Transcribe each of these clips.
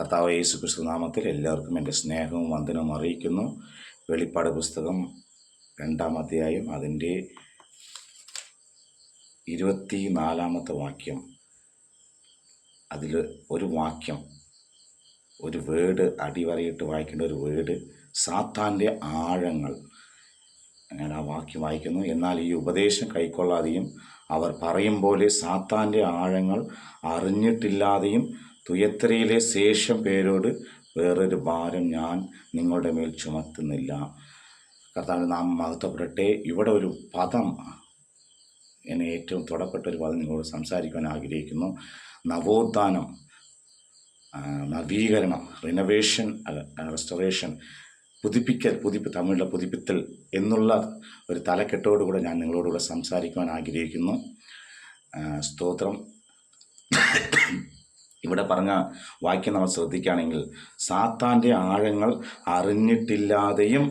കർത്താവ് യേശു ക്രിസ്തു നാമത്തിൽ എല്ലാവർക്കും എന്റെ സ്നേഹവും വന്ദനവും അറിയിക്കുന്നു. വെളിപ്പാട് പുസ്തകം രണ്ടാം അധ്യായം അതിന്റെ ഇരുപത്തി നാലാമത്തെ വാക്യം. അതിൽ ഒരു വാക്യം ഒരു വേഡ് അടിവരയിട്ട് വായിക്കേണ്ട ഒരു വേഡ് സാത്താന്റെ ആഴങ്ങൾ. ഞാൻ ആ വാക്യം വായിക്കുന്നു. എന്നാൽ ഈ ഉപദേശം കൈക്കൊള്ളാതെയും അവർ പറയും പോലെ സാത്താന്റെ ആഴങ്ങൾ അറിഞ്ഞിട്ടില്ലാതെയും തുയത്തരയിലെ ശേഷം പേരോട് വേറൊരു ഭാരം ഞാൻ നിങ്ങളുടെ മേൽ ചുമത്തുന്നില്ല. കർത്താവ് നാം മഹത്വപ്പെടട്ടെ. ഇവിടെ ഒരു പദം എന്നെ ഏറ്റവും തൊടപ്പെട്ട ഒരു പദം നിങ്ങളോട് സംസാരിക്കാൻ ആഗ്രഹിക്കുന്നു. നവോത്ഥാനം നവീകരണം റിനോവേഷൻ റെസ്റ്റോറേഷൻ പുതുപ്പിക്കൽ പുതിപ്പ് തമിഴിലെ പുതുപ്പിത്തൽ എന്നുള്ള ഒരു തലക്കെട്ടോടുകൂടെ ഞാൻ നിങ്ങളോടുകൂടെ സംസാരിക്കുവാൻ ആഗ്രഹിക്കുന്നു. സ്തോത്രം. ഇവിടെ പറഞ്ഞ വാക്യം നമ്മൾ ശ്രദ്ധിക്കുകയാണെങ്കിൽ സാത്താന്റെ ആഴങ്ങൾ അറിഞ്ഞിട്ടില്ലാതെയും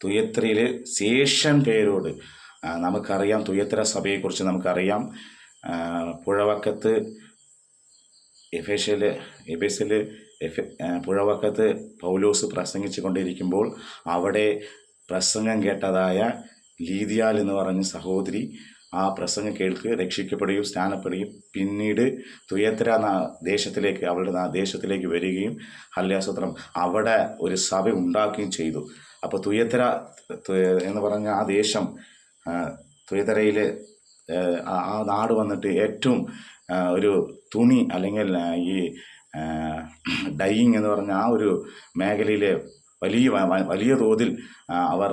തുയത്രയിലെ ശേഷൻ പേരോട് നമുക്കറിയാം തുയത്ര സഭയെക്കുറിച്ച് നമുക്കറിയാം. പുഴവക്കത്ത് എഫേഷ്യയിൽ എഫേസിൽ എഫ് പുഴവക്കത്ത് പൗലോസ് പ്രസംഗിച്ചു കൊണ്ടിരിക്കുമ്പോൾ അവിടെ പ്രസംഗം കേട്ടതായ ലീതിയാൽ എന്ന് പറഞ്ഞ സഹോദരി ആ പ്രസംഗം കേൾക്ക് രക്ഷിക്കപ്പെടുകയും സ്നാനപ്പെടുകയും പിന്നീട് തുയത്തര എന്ന ദേശത്തിലേക്ക് അവളുടെ ആ ദേശത്തിലേക്ക് വരികയും ഹല്യാസൂത്രം അവിടെ ഒരു സഭ ഉണ്ടാക്കുകയും ചെയ്തു. അപ്പോൾ തുയത്തര എന്ന് പറഞ്ഞ ആ ദേശം ആ, തുയത്തരയിൽ ആ നാട് വന്നിട്ട് ഏറ്റവും ഒരു തുണി അല്ലെങ്കിൽ ഈ ഡൈയിങ് എന്ന് പറഞ്ഞ ആ ഒരു മേഖലയിലെ വലിയ വലിയ തോതിൽ അവർ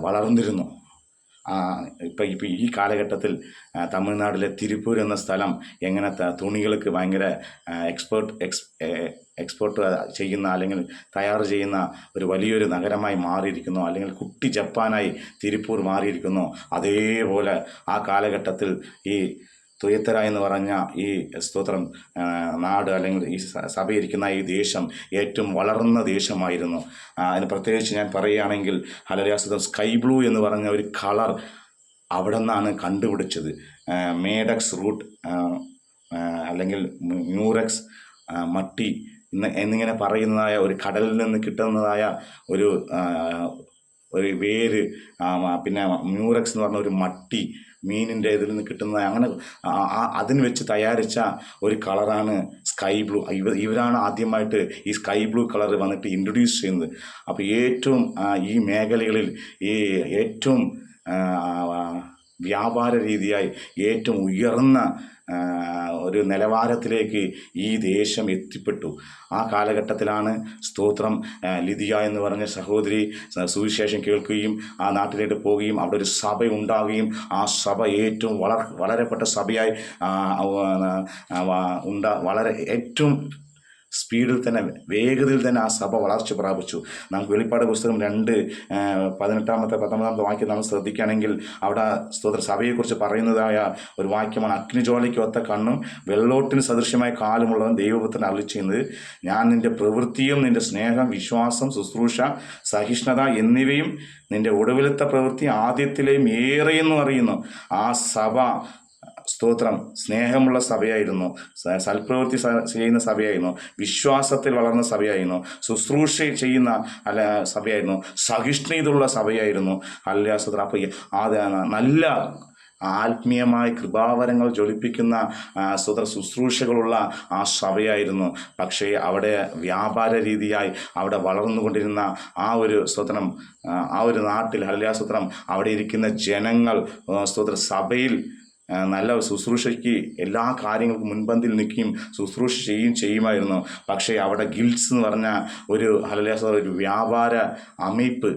വളർന്നിരുന്നു. ഇപ്പം ഇപ്പം ഈ കാലഘട്ടത്തിൽ തമിഴ്നാട്ടിലെ തിരുപ്പൂർ എന്ന സ്ഥലം എങ്ങനെ തുണികൾക്ക് ഭയങ്കര എക്സ്പോർട്ട് എക്സ് എക്സ്പോർട്ട് ചെയ്യുന്ന അല്ലെങ്കിൽ തയ്യാർ ചെയ്യുന്ന ഒരു വലിയൊരു നഗരമായി മാറിയിരിക്കുന്നു. അല്ലെങ്കിൽ കുട്ടി ജപ്പാനായി തിരുപ്പൂർ മാറിയിരിക്കുന്നു. അതേപോലെ ആ കാലഘട്ടത്തിൽ ഈ തുയത്തര എന്ന് പറഞ്ഞ ഈ സ്തോത്രം നാട് അല്ലെങ്കിൽ ഈ സഭയിരിക്കുന്ന ഈ ദേശം ഏറ്റവും വളർന്ന ദേശമായിരുന്നു. അതിന് പ്രത്യേകിച്ച് ഞാൻ പറയുകയാണെങ്കിൽ ഹലരാസ്തം സ്കൈ ബ്ലൂ എന്ന് പറഞ്ഞ ഒരു കളർ അവിടെ നിന്നാണ് കണ്ടുപിടിച്ചത് മേഡക്സ് റൂട്ട് അല്ലെങ്കിൽ മ്യൂറക്സ് മട്ടി എന്നിങ്ങനെ പറയുന്നതായ ഒരു കടലിൽ നിന്ന് കിട്ടുന്നതായ ഒരു ഒരു വേര് പിന്നെ മ്യൂറക്സ് എന്ന് പറഞ്ഞ ഒരു മട്ടി മീനിന്റെ ഇതിൽ നിന്ന് കിട്ടുന്ന അങ്ങനെ അതിന് വെച്ച് തയ്യാറിച്ച ഒരു കളറാണ് സ്കൈ ബ്ലൂ. ഇവ ഇവരാണ് ആദ്യമായിട്ട് ഈ സ്കൈ ബ്ലൂ കളർ വന്നിട്ട് ഇൻട്രൊഡ്യൂസ് ചെയ്യുന്നത്. അപ്പോൾ ഏറ്റവും ഈ മേഖലകളിൽ ഈ ഏറ്റവും വ്യാപാര രീതിയായി ഏറ്റവും ഉയർന്ന ഒരു നിലവാരത്തിലേക്ക് ഈ ദേശം എത്തിപ്പെട്ടു. ആ കാലഘട്ടത്തിലാണ് സ്തോത്രം ലിതിയ എന്ന് പറഞ്ഞ സഹോദരി സുവിശേഷം കേൾക്കുകയും ആ നാട്ടിലേക്ക് പോവുകയും അവിടെ ഒരു സഭ ഉണ്ടാവുകയും ആ സഭ ഏറ്റവും വളർ വളരപ്പെട്ട സഭയായി ഉണ്ടാ വളരെ ഏറ്റവും സ്പീഡിൽ തന്നെ വേഗതയിൽ തന്നെ ആ സഭ വളർച്ച പ്രാപിച്ചു. നമുക്ക് വെളിപ്പാട് പുസ്തകം രണ്ട് പതിനെട്ടാമത്തെ പത്തൊമ്പതാമത്തെ വാക്യം നമ്മൾ ശ്രദ്ധിക്കുകയാണെങ്കിൽ അവിടെ സ്തോത്ര. സഭയെക്കുറിച്ച് പറയുന്നതായ ഒരു വാക്യമാണ് അഗ്നിജ്വാലയ്ക്ക് ഒത്ത കണ്ണും വെള്ളോട്ടിന് സദൃശ്യമായ കാലുമുള്ളവൻ ദൈവപുത്രൻ അള്ളി ചെയ്യുന്നത് ഞാൻ നിന്റെ പ്രവൃത്തിയും നിന്റെ സ്നേഹം വിശ്വാസം ശുശ്രൂഷ സഹിഷ്ണുത എന്നിവയും നിന്റെ ഒടുവിലത്തെ പ്രവൃത്തി ആദ്യത്തിലെയും ഏറെയെന്നും അറിയുന്നു ആ സഭ സ്തോത്രം. സ്നേഹമുള്ള സഭയായിരുന്നു. സൽപ്രവൃത്തി ചെയ്യുന്ന സഭയായിരുന്നു. വിശ്വാസത്തിൽ വളർന്ന സഭയായിരുന്നു. ശുശ്രൂഷ ചെയ്യുന്ന അല്ല സഭയായിരുന്നു. സഹിഷ്ണുതയുള്ള സഭയായിരുന്നു. അല്ല സ്തോത്രം. അപ്പോൾ അത് നല്ല ആത്മീയമായ കൃപാവരങ്ങൾ ജ്വലിപ്പിക്കുന്ന സ്വതന്ത്ര ശുശ്രൂഷകളുള്ള ആ സഭയായിരുന്നു. പക്ഷേ അവിടെ വ്യാപാര രീതിയായി അവിടെ വളർന്നുകൊണ്ടിരുന്ന ആ ഒരു സ്തോത്രം ആ, ഒരു നാട്ടിൽ ഹല്യാസ്തോത്രം അവിടെ ഇരിക്കുന്ന ജനങ്ങൾ സ്വതന്ത്ര സഭയിൽ നല്ല ശുശ്രൂഷയ്ക്ക് എല്ലാ കാര്യങ്ങൾക്കും മുൻപന്തിൽ നിൽക്കുകയും ശുശ്രൂഷ ചെയ്യുകയും ചെയ്യുമായിരുന്നു. പക്ഷേ അവിടെ ഗിൽസ് എന്ന് പറഞ്ഞ ഒരു ഹലലേസ ഒരു വ്യാപാര അമീപ്പ്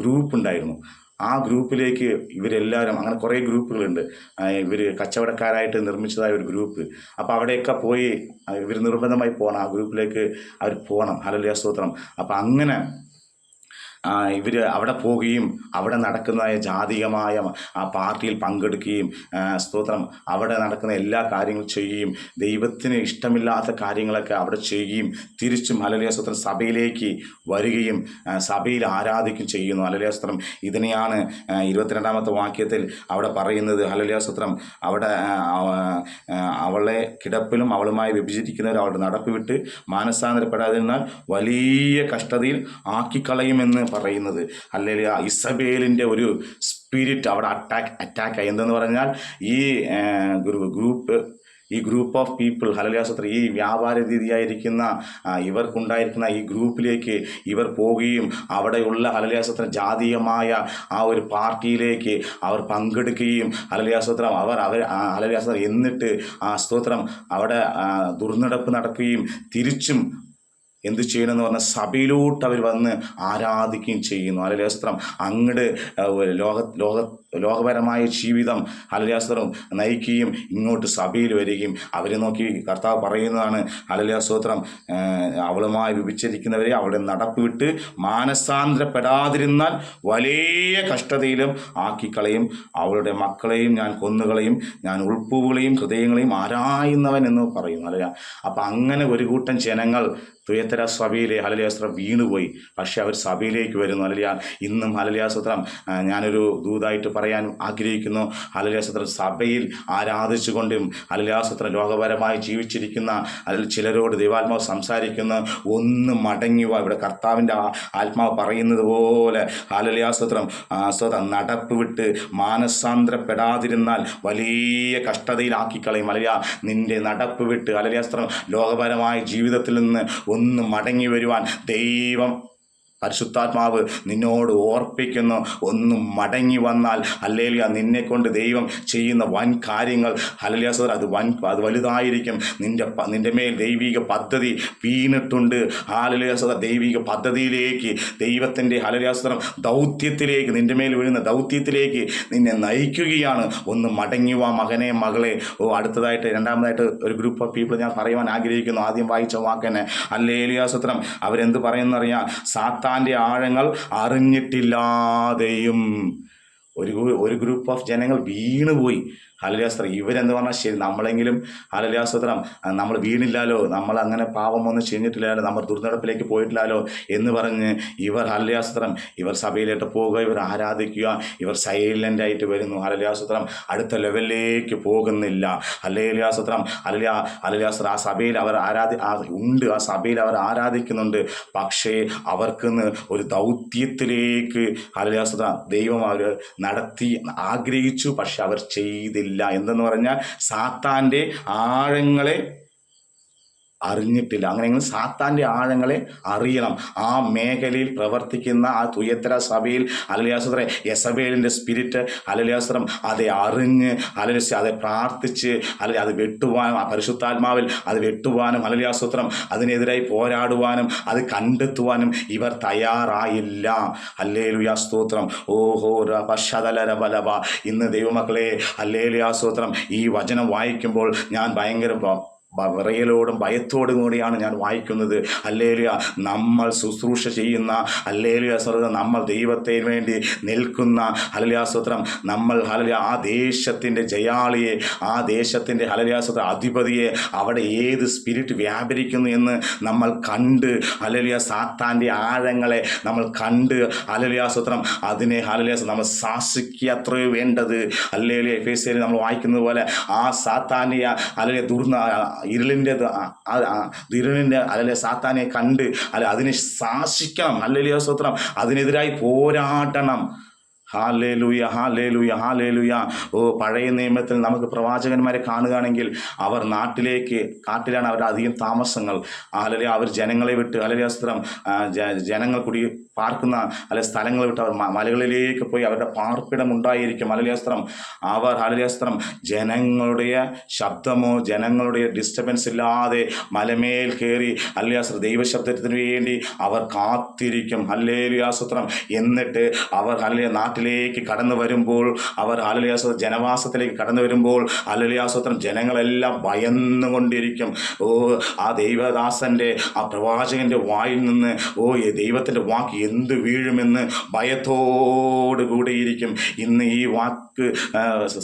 ഗ്രൂപ്പ് ഉണ്ടായിരുന്നു. ആ ഗ്രൂപ്പിലേക്ക് ഇവരെല്ലാവരും അങ്ങനെ കുറേ ഗ്രൂപ്പുകളുണ്ട്. ഇവർ കച്ചവടക്കാരായിട്ട് നിർമ്മിച്ചതായ ഒരു ഗ്രൂപ്പ്. അപ്പോൾ അവിടെയൊക്കെ പോയി ഇവർ നിർബന്ധമായി പോകണം ആ ഗ്രൂപ്പിലേക്ക് അവർ പോകണം ഹലലിയ സ്തോത്രം. അപ്പോൾ അങ്ങനെ ഇവർ അവിടെ പോവുകയും അവിടെ നടക്കുന്ന ജാതികമായ ആ പാർട്ടിയിൽ പങ്കെടുക്കുകയും സ്തോത്രം. അവിടെ നടക്കുന്ന എല്ലാ കാര്യങ്ങളും ചെയ്യുകയും ദൈവത്തിന് ഇഷ്ടമില്ലാത്ത കാര്യങ്ങളൊക്കെ അവിടെ ചെയ്യുകയും തിരിച്ചും ഹലലിയ സ്തോത്രം സഭയിലേക്ക് വരികയും സഭയിൽ ആരാധിക്കുകയും ചെയ്യുന്നു. ഹലലിയ സ്തോത്രം ഇതിനെയാണ് ഇരുപത്തിരണ്ടാമത്തെ വാക്യത്തിൽ അവിടെ പറയുന്നത്. ഹലലിയ സ്തോത്രം അവിടെ അവളെ കിടപ്പിലും അവളുമായി വിഭജിക്കുന്നവർ അവളുടെ നടപ്പ് വിട്ട് മാനസാന്തരപ്പെടാതിരുന്നാൽ വലിയ കഷ്ടതയിൽ ആക്കിക്കളയുമെന്ന് പറയുന്നത്. അല്ലെങ്കിൽ ഇസബേലിന്റെ ഒരു സ്പിരിറ്റ് അവിടെ അറ്റാക്ക് അറ്റാക്ക് ആയി എന്തെന്ന് പറഞ്ഞാൽ ഈ ഗ്രൂപ്പ് ഈ ഗ്രൂപ്പ് ഓഫ് പീപ്പിൾ ഹലലിയാസത്ര ഈ വ്യാപാര രീതിയായിരിക്കുന്ന ഇവർക്കുണ്ടായിരിക്കുന്ന ഈ ഗ്രൂപ്പിലേക്ക് ഇവർ പോവുകയും അവിടെയുള്ള ഹലലിയാസത്ര ജാതീയമായ ആ ഒരു പാർട്ടിയിലേക്ക് അവർ പങ്കെടുക്കുകയും ഹലലിയാസ്തോത്രം അവർ അവർ ഹലലിയാസ്തോത്രം എന്നിട്ട് ആ സ്തോത്രം അവിടെ ദുർനടപ്പ് നടക്കുകയും തിരിച്ചും എന്ത് ചെയ്യണമെന്ന് പറഞ്ഞാൽ സഭയിലോട്ട് അവർ വന്ന് ആരാധിക്കുകയും ചെയ്യുന്നു. ഹലലിയാസ്ത്രം അങ്ങട് ലോക ലോക ലോകപരമായ ജീവിതം അലലിയാസ്ത്രം നയിക്കുകയും ഇങ്ങോട്ട് സഭയിൽ വരികയും അവരെ നോക്കി കർത്താവ് പറയുന്നതാണ് അലലിയാസ്ത്രം അവളുമായി വിഭിച്ചിരിക്കുന്നവരെ അവിടെ നടപ്പ് വിട്ട് മാനസാന്തരപ്പെടാതിരുന്നാൽ വലിയ കഷ്ടതയിലും ആക്കിക്കളയും. അവളുടെ മക്കളെയും ഞാൻ കൊന്നുകളയും ഞാൻ ഉൾപ്പൂവുകളെയും ഹൃദയങ്ങളെയും ആരായുന്നവൻ എന്ന് പറയുന്നു അല്ല അപ്പം അങ്ങനെ ഒരു കൂട്ടം ജനങ്ങൾ തുയത്തര സഭയിലെ ഹലലിയാസ്ത്രം വീണുപോയി. പക്ഷെ അവർ സഭയിലേക്ക് വരുന്നു. അലലിയ ഇന്നും ഹലലിയാസ്ത്രം ഞാനൊരു ദൂതായിട്ട് പറയാൻ ആഗ്രഹിക്കുന്നു. അലലാസത്ര സഭയിൽ ആരാധിച്ചുകൊണ്ടും അലലാസത്ര ലോകപരമായി ജീവിച്ചിരിക്കുന്ന അതിൽ ചിലരോട് ദൈവാത്മാവ് സംസാരിക്കുന്ന. ഒന്ന് മടങ്ങുക ഇവിടെ കർത്താവിന്റെ ആത്മാവ് പറയുന്നത് പോലെ ഹാലലിയാസ്ത്രം സ്വത നടപ്പ് വിട്ട് മാനസാന്തരപ്പെടാതിരുന്നാൽ വലിയ കഷ്ടതയിലാക്കി കളയും. അലലിയ നിന്റെ നടപ്പ് വിട്ട് അലലിയാസ്ത്രം ലോകപരമായ ജീവിതത്തിൽ നിന്ന് ഒന്ന് മടങ്ങി വരുവാൻ ദൈവം പരിശുദ്ധാത്മാവ് നിന്നോട് ഓർപ്പിക്കുന്നു. ഒന്നും മടങ്ങി വന്നാൽ അല്ലേലിയ നിന്നെ കൊണ്ട് ദൈവം ചെയ്യുന്ന വൻ കാര്യങ്ങൾ. ഹലലിയാസർ അത് വൻ അത് വലുതായിരിക്കും. നിന്റെ നിന്റെ മേൽ ദൈവിക പദ്ധതി വീണിട്ടുണ്ട്. സർ ദൈവിക പദ്ധതിയിലേക്ക് ദൈവത്തിന്റെ ഹലലിയാസ്ത്രം ദൗത്യത്തിലേക്ക് നിന്റെ മേൽ വീഴുന്ന ദൗത്യത്തിലേക്ക് നിന്നെ നയിക്കുകയാണ്. ഒന്ന് മടങ്ങി വാ മകനെ മകളെ. ഓ അടുത്തതായിട്ട് രണ്ടാമതായിട്ട് ഒരു ഗ്രൂപ്പ് ഓഫ് പീപ്പിൾ ഞാൻ പറയുവാൻ ആഗ്രഹിക്കുന്നു. ആദ്യം വായിച്ച വാക്കന്നെ. അല്ലേലിയാസത്രം അവരെന്ത് പറയുന്നറിയാം? സാത്താന്റെ ആഴങ്ങൾ അറിഞ്ഞിട്ടില്ലാതെയും ഒരു ഒരു ഗ്രൂപ്പ് ഓഫ് ജനങ്ങൾ വീണുപോയി. ഹലലിയാസ്ത്രം ഇവരെന്ന് പറഞ്ഞാൽ ശരി നമ്മളെങ്കിലും ഹലലിയാസ്ത്രം നമ്മൾ വീണില്ലാലോ നമ്മൾ അങ്ങനെ പാപമൊന്നും ചെയ്തിട്ടില്ലാലോ നമ്മൾ ദുർനടപ്പിലേക്ക് പോയിട്ടില്ലാലോ എന്ന് പറഞ്ഞ് ഇവർ ഹലലിയാസ്ത്രം ഇവർ സഭയിലോട്ട് പോകുക ഇവർ ആരാധിക്കുക ഇവർ സൈലന്റ് ആയിട്ട് വരുന്നു. ഹലലിയാസ്ത്രം അടുത്ത ലെവലിലേക്ക് പോകുന്നില്ല. ഹലലിയാസ്ത്രം ഹലലിയ ഹലലിയാസ്ത്രം ആ സഭയിൽ അവർ ആരാധി ഉണ്ട് ആ സഭയിൽ അവർ ആരാധിക്കുന്നുണ്ട്. പക്ഷേ അവർക്കിന്ന് ഒരു ദൗത്യത്തിലേക്ക് ഹലലിയാസ്ത്രം ദൈവം അവർ നടത്തി ആഗ്രഹിച്ചു പക്ഷെ അവർ ചെയ്തില്ല. എന്തെന്ന് പറഞ്ഞാൽ സാത്താന്റെ ആഴങ്ങളെ അറിഞ്ഞിട്ടില്ല. അങ്ങനെയെങ്കിൽ സാത്താന്റെ ആഴങ്ങളെ അറിയണം. ആ മേഖലയിൽ പ്രവർത്തിക്കുന്ന ആ തുയത്തര സഭയിൽ അലലിയാസ്ത്രം യസബേലിന്റെ സ്പിരിറ്റ് അലലിയാസ്ത്രം അതെ അറിഞ്ഞ് അലലിസ് അതെ പ്രാർത്ഥിച്ച് അല്ലെങ്കിൽ അത് വെട്ടുവാനും ആ പരിശുദ്ധാത്മാവിൽ അത് വെട്ടുവാനും അലലിയാസ്ത്രം അതിനെതിരായി പോരാടുവാനും അത് കണ്ടെത്തുവാനും ഇവർ തയ്യാറായില്ല. അല്ലേലുയാ സ്തോത്രം. ഓഹോ ഇന്ന് ദൈവമക്കളെ അല്ലേലുയാ സ്തോത്രം ഈ വചനം വായിക്കുമ്പോൾ ഞാൻ ഭയങ്കര വിറയലോടും ഭയത്തോടും കൂടിയാണ് ഞാൻ വായിക്കുന്നത്. അല്ലേലിയ നമ്മൾ ശുശ്രൂഷ ചെയ്യുന്ന അല്ലേലിയ സ്വർഗം നമ്മൾ ദൈവത്തിന് വേണ്ടി നിൽക്കുന്ന ഹലലിയാസൂത്രം നമ്മൾ ഹലലിയ ആ ദേശത്തിന്റെ ജയാളിയെ ആ ദേശത്തിന്റെ ഹലലിയാസൂത്ര അധിപതിയെ അവിടെ ഏത് സ്പിരിറ്റ് വ്യാപരിക്കുന്നു എന്ന് നമ്മൾ കണ്ട് ഹലലിയ സാത്താന്റെ ആഴങ്ങളെ നമ്മൾ കണ്ട് ഹലലിയാസൂത്രം അതിനെ ഹലലിയാസ് നമ്മൾ സാസിക്കുക അത്രയും വേണ്ടത്. അല്ലേലിയ എഫ് എസ് നമ്മൾ വായിക്കുന്നത് പോലെ ആ സാത്താന്റെ അല്ലെങ്കിൽ ദുർന ഇരുളിന്റെ ഇരുളിന്റെ അല്ലെങ്കിൽ സാത്താനെ കണ്ട് അല്ല അതിനെ ശാസിക്കണം. അല്ലെ സ്വത്രം അതിനെതിരായി പോരാടണം. ഹാലേലുയ ഹാലേലുയ ഹാലേലുയ ഓ പഴയ നിയമത്തിൽ നമുക്ക് പ്രവാചകന്മാരെ കാണുകയാണെങ്കിൽ അവർ നാട്ടിലേക്ക് കാട്ടിലാണ് അവരുടെ അധികം താമസങ്ങൾ. അല്ലെങ്കിൽ അവർ ജനങ്ങളെ വിട്ട് അല്ലെങ്കിൽ അസ്ത്രം ജനങ്ങൾ കുടി പാർക്കുന്ന അല്ലെ സ്ഥലങ്ങൾ വിട്ട് അവർ മലകളിലേക്ക് പോയി അവരുടെ പാർപ്പിടം ഉണ്ടായിരിക്കും. അലലിയാസ്ത്രം അവർ ഹലലിയാസ്ത്രം ജനങ്ങളുടെ ശബ്ദമോ ജനങ്ങളുടെ ഡിസ്റ്റർബൻസ് ഇല്ലാതെ മലമേൽ കയറി അല്ലയാസ്ത്രം ദൈവശബ്ദത്തിന് വേണ്ടി അവർ കാത്തിരിക്കും. ഹല്ലേലിയാസ്ത്രം എന്നിട്ട് അവർ അല്ലെ നാട്ടിലേക്ക് കടന്നു വരുമ്പോൾ അവർ ഹലലിയാസ്വ ജനവാസത്തിലേക്ക് കടന്നു വരുമ്പോൾ ഹലലിയാസ്വത്രം ജനങ്ങളെല്ലാം ഭയന്നുകൊണ്ടിരിക്കും. ഓ ആ ദൈവദാസന്റെ ആ പ്രവാചകന്റെ വായിൽ നിന്ന് ഓ ദൈവത്തിന്റെ വാക്ക് എന്ത് വീഴുമെന്ന് ഭയത്തോടു കൂടിയിരിക്കും ഇന്ന് ഈ വാക്ക്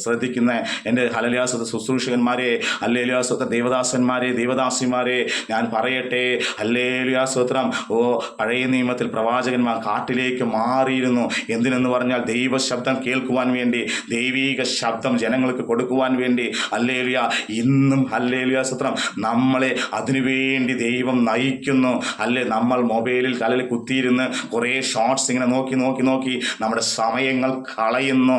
ശ്രദ്ധിക്കുന്ന എന്റെ ഹലലിയാസത്തെ ശുശ്രൂഷകന്മാരെ ഹല്ലേലിയാസ്വത്ര ദേവദാസന്മാരെ ദേവദാസിമാരെ ഞാൻ പറയട്ടെ. ഹല്ലേലിയാസ്വത്രം ഓ പഴയ നിയമത്തിൽ പ്രവാചകന്മാർ കാട്ടിലേക്ക് മാറിയിരുന്നു. എന്തിനെന്ന് പറഞ്ഞാൽ ദൈവശബ്ദം കേൾക്കുവാൻ വേണ്ടി ദൈവീക ശബ്ദം ജനങ്ങൾക്ക് കൊടുക്കുവാൻ വേണ്ടി. ഹല്ലേലിയ ഇന്നും ഹല്ലേലിയാസ്വത്രം നമ്മളെ അതിനുവേണ്ടി ദൈവം നയിക്കുന്നു. അല്ലേ നമ്മൾ മൊബൈലിൽ കലയിൽ കുത്തിയിരുന്ന് കുറേ ഷോർട്സ് ഇങ്ങനെ നോക്കി നോക്കി നോക്കി നമ്മുടെ സമയങ്ങൾ കളയുന്നു.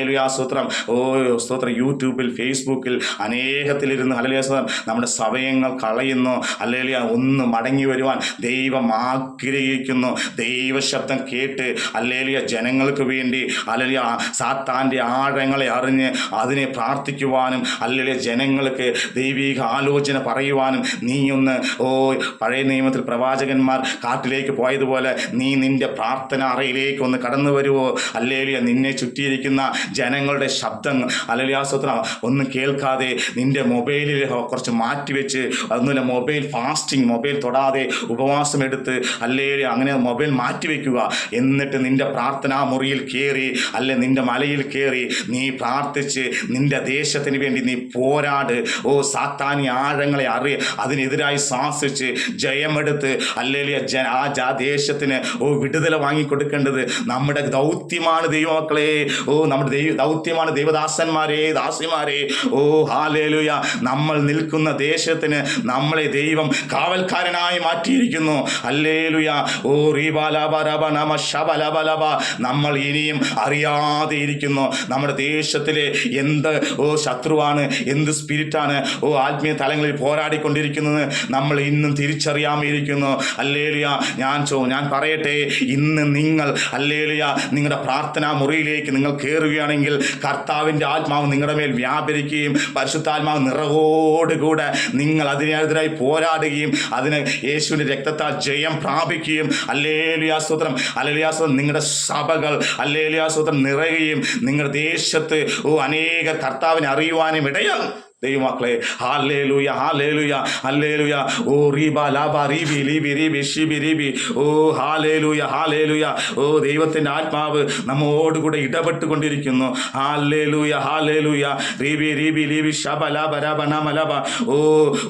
അല്ലേലുയാ സ്തോത്രം. ഓ സ്തോത്രം. യൂട്യൂബിൽ ഫേസ്ബുക്കിൽ അനേകത്തിലിരുന്ന് ഹലലുയാ സ്തോത്രം. നമ്മുടെ സമയങ്ങൾ കളയുന്നു. അല്ലെങ്കിൽ ഒന്ന് മടങ്ങി വരുവാൻ ദൈവം ആഗ്രഹിക്കുന്നു. ദൈവശബ്ദം കേട്ട് അല്ലേലിയ ജനങ്ങൾക്ക് വേണ്ടി അല്ലേലിയ സാത്താന്റെ ആഴങ്ങളെ അറിഞ്ഞ് അതിനെ പ്രാർത്ഥിക്കുവാനും അല്ലേലിയ ജനങ്ങൾക്ക് ദൈവിക ആലോചന പറയുവാനും നീ ഒന്ന് ഓ പഴയ നിയമത്തിൽ പ്രവാചകന്മാർ കാട്ടിലേക്ക് പോയതുപോലെ നീ നിന്റെ പ്രാർത്ഥന അറയിലേക്ക് ഒന്ന് കടന്നു വരുവോ? അല്ലേലിയ നിന്നെ ചുറ്റിയിരിക്കുന്ന ജനങ്ങളുടെ ശബ്ദങ്ങൾ ശബ്ദം അലലിയാസത്ര ഒന്നും കേൾക്കാതെ നിന്റെ മൊബൈലിൽ കുറച്ച് മാറ്റി വെച്ച് അതൊന്നുമില്ല മൊബൈൽ ഫാസ്റ്റിംഗ് മൊബൈൽ തൊടാതെ ഉപവാസം എടുത്ത് അല്ലേ അങ്ങനെ മൊബൈൽ മാറ്റി മാറ്റിവെക്കുക എന്നിട്ട് നിന്റെ പ്രാർത്ഥനാ മുറിയിൽ കയറി അല്ലെ നിന്റെ മലയിൽ കയറി നീ പ്രാർത്ഥിച്ച് നിന്റെ ദേശത്തിന് വേണ്ടി നീ പോരാട്. ഓ സാത്താനി ആഴങ്ങളെ അറിയ അതിനെതിരായി ശ്വാസിച്ച് ജയമെടുത്ത് അല്ലെങ്കിൽ ആ ദേശത്തിന് ഓ വിടുതല വാങ്ങിക്കൊടുക്കേണ്ടത് നമ്മുടെ ദൗത്യമാണ് ദൈവമക്കളെ. ഓ നമ്മുടെ ദൗത്യമാണ് ദൈവദാസന്മാരെ ദാസിമാരെ. ഓ ഹാലേലുയ. നമ്മൾ നിൽക്കുന്ന ദേശത്തിന് നമ്മളെ ദൈവം കാവൽക്കാരനായി മാറ്റിയിരിക്കുന്നു. അല്ലേലുയ. ഓ റീബാലബ നമ ശബലബലബ. നമ്മൾ ഇനിയും അറിയാതെ ഇരിക്കുന്നു. നമ്മുടെ ദേശത്തിലെ എന്ത് ഓ ശത്രുവാണ് എന്ത് സ്പിരിറ്റാണ് ഓ ആത്മീയ തലങ്ങളിൽ പോരാടിക്കൊണ്ടിരിക്കുന്നത് നമ്മൾ ഇന്നും തിരിച്ചറിയാമിരിക്കുന്നു അല്ലേലുയ. ഞാൻ ചോ ഞാൻ പറയട്ടെ ഇന്ന് നിങ്ങൾ അല്ലേലുയ നിങ്ങളുടെ പ്രാർത്ഥനാ മുറിയിലേക്ക് നിങ്ങൾ കയറുകയാണെങ്കിൽ കർത്താവിന്റെ ആത്മാവ് നിങ്ങളുടെ മേൽ വ്യാപരിക്കുകയും പരിശുദ്ധാത്മാവ് നിറകോടുകൂടെ നിങ്ങൾ അതിനെതിരായി പോരാടുകയും അതിന് യേശുവിന്റെ രക്തത്താൽ ജയം പ്രാപിക്കുകയും അല്ലേലിയാസൂത്രം അല്ലേലിയാസൂത്രം നിങ്ങളുടെ സഭകൾ അല്ലേലിയാസൂത്രം നിറയുകയും നിങ്ങളുടെ ദേശത്ത് ഓ അനേക കർത്താവിനെ അറിയുവാനും ഇടയാകും. ദൈവമക്കളെ ഹാലേലുയ ഹാലേലുയ ഹല്ലേലുയ. ഓ റീബ ലാബ റീബി ലീബി റീബി ഷിബി റീബി. ഓ ഹാലേലുയ ഹാലേലുയ ഓ ദൈവത്തിന്റെ ആത്മാവ് നമ്മോടുകൂടെ ഇടപെട്ടുകൊണ്ടിരിക്കുന്നു. ഹാലേലുയ ഹാലേലുയ റീബി റീബി ലീബി ഷബ ലാബ രാബ നമ ലാബ. ഓ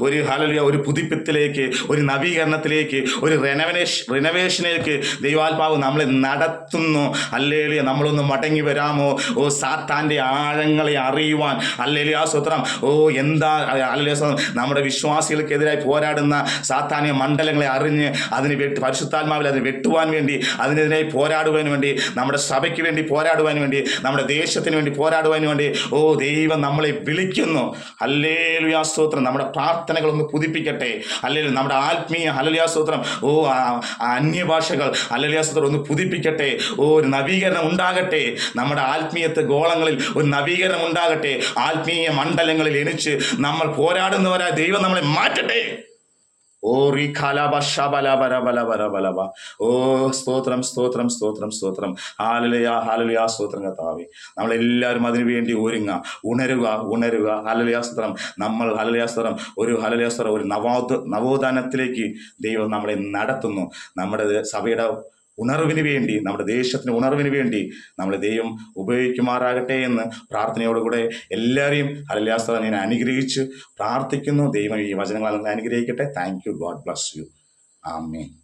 ഒരു ഹാലലുയ ഒരു പുതുപ്പിത്തിലേക്ക് ഒരു നവീകരണത്തിലേക്ക് ഒരു റെനവനേഷൻ റിനവേഷനിലേക്ക് ദൈവാത്മാവ് നമ്മളെ നടത്തുന്നു. അല്ലേലുയ നമ്മളൊന്ന് മടങ്ങി വരാമോ? ഓ സാത്താന്റെ ആഴങ്ങളെ അറിയുവാൻ. അല്ലേലിയ സ്വത്രം ഓ എന്താ അല്ലേലിയ സ്വത്രം നമ്മുടെ വിശ്വാസികൾക്കെതിരായി പോരാടുന്ന സാത്താനിയ മണ്ഡലങ്ങളെ അറിഞ്ഞ് അതിന് വെട്ട് പരിശുദ്ധാത്മാവിൽ അതിന് വെട്ടുവാൻ വേണ്ടി അതിനെതിരായി പോരാടുവാൻ വേണ്ടി നമ്മുടെ സഭയ്ക്ക് വേണ്ടി പോരാടുവാൻ വേണ്ടി നമ്മുടെ ദേശത്തിന് വേണ്ടി പോരാടുവാൻ വേണ്ടി ഓ ദൈവം നമ്മളെ വിളിക്കുന്നു. ഹല്ലേലുയാസ്തോത്രം നമ്മുടെ പ്രാർത്ഥനകളൊന്ന് പുതുപ്പിക്കട്ടെ അല്ലെങ്കിൽ നമ്മുടെ ആത്മീയ ഹലലിയാസ്തോത്രം ഓ അന്യഭാഷകൾ ഹലലിയാസ്തോത്രം ഒന്ന് പുതുപ്പിക്കട്ടെ ഓ ഒരു നവീകരണം ഉണ്ടാകട്ടെ. നമ്മുടെ ആത്മീയത്തെ ഗോളങ്ങളിൽ ഒരു നവീകരണം ഉണ്ടാകട്ടെ. ആത്മീയ മണ്ഡലങ്ങളിൽ എണിച്ച് നമ്മൾ പോരാടുന്നവരായ ദൈവം നമ്മളെ മാറ്റട്ടെ. ഓ റീ ഓ സ്തോത്രം സ്തോത്രം സ്തോത്രം സ്തോത്രം. ഹാലലയാ ഹാലലയാ സ്തോത്രം കത്താവേ നമ്മളെല്ലാവരും അതിനു വേണ്ടി ഒരുങ്ങ. ഉണരുക ഉണരുക. ഹലലയ സ്തോത്രം. നമ്മൾ ഹലലയ സ്തോത്രം. ഒരു ഹലലയ സ്തോത്രം. ഒരു നവോദ നവോത്ഥാനത്തിലേക്ക് ദൈവം നമ്മളെ നടത്തുന്നു. നമ്മുടെ സഭയുടെ ഉണർവിന് വേണ്ടി നമ്മുടെ ദേശത്തിന് ഉണർവിന് വേണ്ടി നമ്മൾ ദൈവം ഉപയോഗിക്കുമാറാകട്ടെ എന്ന് പ്രാർത്ഥനയോടുകൂടെ എല്ലാവരെയും ഹലല്യാസ്തരം ഞാൻ അനുഗ്രഹിച്ച് പ്രാർത്ഥിക്കുന്നു. ദൈവം ഈ വചനങ്ങളെ അനുഗ്രഹിക്കട്ടെ. Thank you God bless you ആമേ